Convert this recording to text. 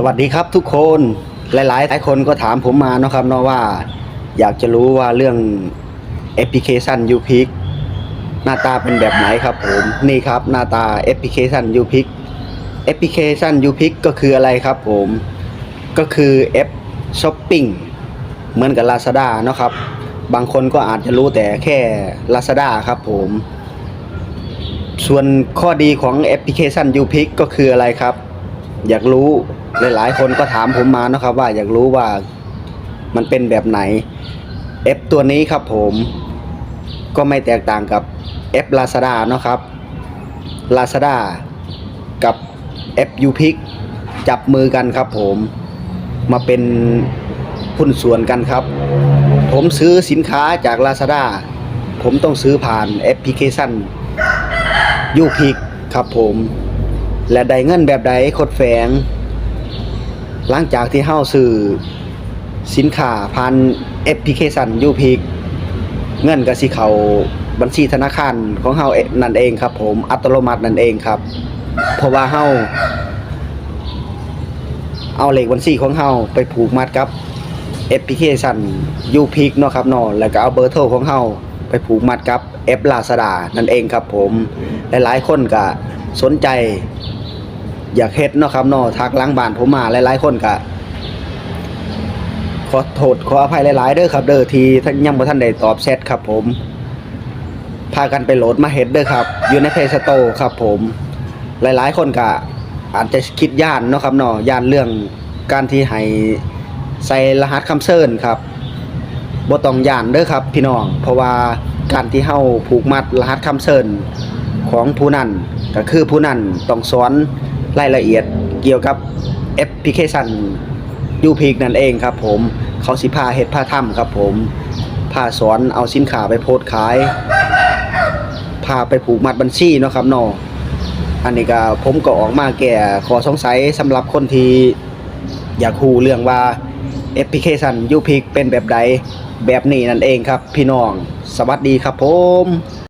สวัสดีครับทุกคนหลายๆหลายคนก็ถามผมมาเนาะครับเนาะว่า อยากจะรู้ว่าเรื่องแอปพลิเคชัน u p i c หน้าตาเป็นแบบไหนครับผมนี่ครับหน้าตาแอปพลิเคชัน u p i c แอปพลิเคชัน u p i c ก็คืออะไรครับผมก็คือแอปช้อปปิ้งเหมือนกับ Lazada เนาะครับ บางคนก็อาจจะรู้แต่แค่ Lazada ครับผม ส่วนข้อดีของแอปพลิเคชัน u p i c ก็คืออะไรครับ อยากรู้ หลายๆ คนก็ถามผมมานะครับ ว่าอยากรู้ว่ามันเป็นแบบไหนแอปตัวนี้ครับผมก็ไม่แตกต่างกับแอป Lazada เนาะครับ Lazada กับแอป u p i c จับมือกันครับผมมาเป็นหุ้นส่วนกันครับ ผมซื้อสินค้าจาก Lazada ผมต้องซื้อผ่านแอปพลิเคชัน u p i c ครับผม และได้เงินแบบใดคดแฝง หลังจากที่เฮาซื้อสินค้าผ่านแอปพลิเคชันยูพิกเงินก็สิเขาบัญชีธนาคารของเฮาเองนั่นเองครับ ผมอัตโนมัตินั่นเองครับ เพราะว่าเฮาเอาเลขบัญชีของเฮาไปผูกมัดกับแอปพลิเคชันยูพิกเนาะครับเนาะแล้วก็เอาเบอร์โทรของเฮาไปผูกมัดกับแอป Lazada นั่นเองครับ ผมหลายๆคนก็สนใจ อยากเฮ็ดเนาะครับเนาะทักล้างบ้านผมมาหลายๆคนก็ขอโทษขออภัยหลายๆเด้อครับ เด้อที่ท่านยังบ่ทันได้ตอบแชทครับ ผมพากันไปโหลดมาเฮ็ดเด้อครับ อยู่ใน Play Store ครับ ผมหลายๆ คนก็อาจจะคิดย่านเนาะครับเนาะย่านเรื่องการที่ให้ใส่รหัสคำเซิร์นครับบ่ต้องย่านเด้อครับ พี่น้อง เพราะว่าการที่เฮาผูกมัดรหัสคำเซิร์นของผู้นั้นก็คือผู้นั้นต้องสอน รายละเอียดเกี่ยวกับแอปพลิเคชันยูพิกนั่นเองครับผมเขาสิพาเฮ็ดพาทำครับผมพาสอนเอาสินค้าไปโพสขายพาไปผูกมัดบัญชีเนาะครับเนาะอันนี้ก็ผมก็ออกมาแก่ขอสงสัยสำหรับคนที่อยากรู้เรื่องว่าแอปพลิเคชันยูพิกเป็นแบบใดแบบนี้นั่นเองครับ พี่น้อง สวัสดีครับผม